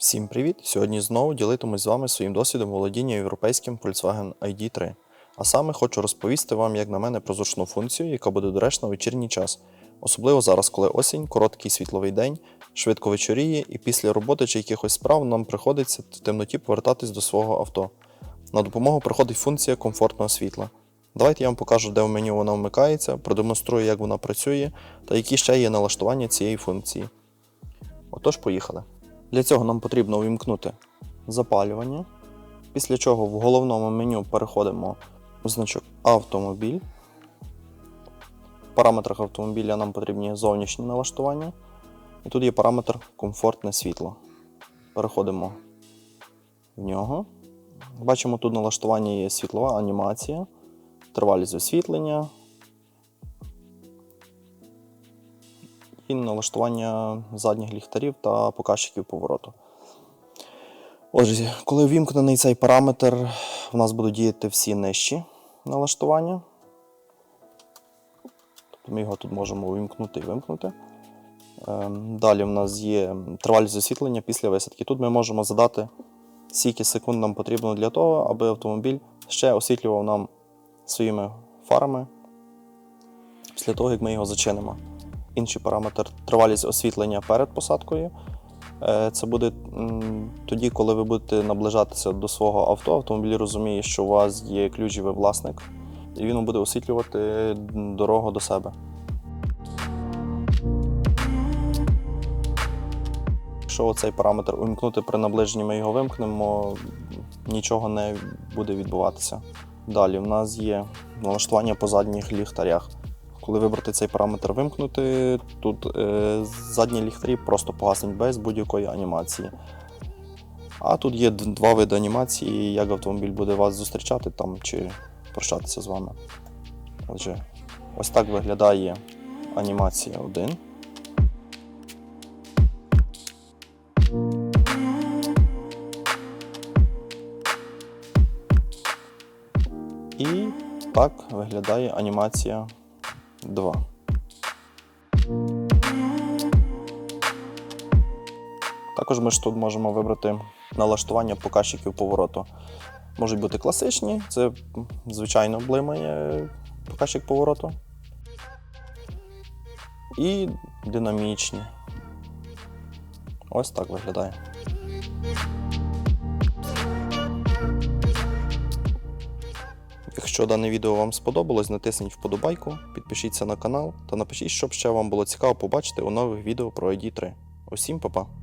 Всім привіт! Сьогодні знову ділитимусь з вами своїм досвідом володіння європейським Volkswagen ID3. А саме хочу розповісти вам, як на мене, про зручну функцію, яка буде доречна у вечірній час. Особливо зараз, коли осінь, короткий світловий день, швидко вечоріє, і після роботи чи якихось справ нам приходиться в темноті повертатись до свого авто. На допомогу приходить функція комфортного світла. Давайте я вам покажу, де в меню вона вмикається, продемонструю, як вона працює та які ще є налаштування цієї функції. Отож, поїхали. Для цього нам потрібно увімкнути запалювання, після чого в головному меню переходимо у значок Автомобіль. В параметрах автомобіля нам потрібні зовнішні налаштування. І тут є параметр комфортне світло. Переходимо в нього. Бачимо, тут налаштування є світлова анімація, тривалість освітлення і налаштування задніх ліхтарів та показчиків повороту. Отже, коли ввімкнений цей параметр, в нас будуть діяти всі нижчі налаштування. Тобто ми його тут можемо увімкнути і вимкнути. Ем, Далі в нас є тривалість освітлення після висадки. Тут ми можемо задати, скільки секунд нам потрібно для того, аби автомобіль ще освітлював нам своїми фарами після того, як ми його зачинимо. Інший параметр тривалість освітлення перед посадкою. Е, Це буде тоді, коли ви будете наближатися до свого авто, автомобіль розуміє, що у вас є ключ і ви власник, і він буде освітлювати дорогу до себе. Якщо цей параметр увімкнути при наближенні, ми його вимкнемо, нічого не буде відбуватися. Далі в нас є налаштування по задніх ліхтарях. Коли вибрати цей параметр вимкнути, тут е, задні ліхтарі просто погаснуть без будь-якої анімації. А тут є два види анімації, як автомобіль буде вас зустрічати там чи прощатися з вами. Отже, ось так виглядає анімація 1. І так виглядає анімація 2. Також ми ж тут можемо вибрати налаштування показчиків повороту. Можуть бути класичні, це звичайно блимає показчик повороту. І динамічні. Ось так виглядає. Якщо дане відео вам сподобалось, натисніть вподобайку, підпишіться на канал та напишіть, щоб ще вам було цікаво побачити у нових відео про ID3. Усім па-па!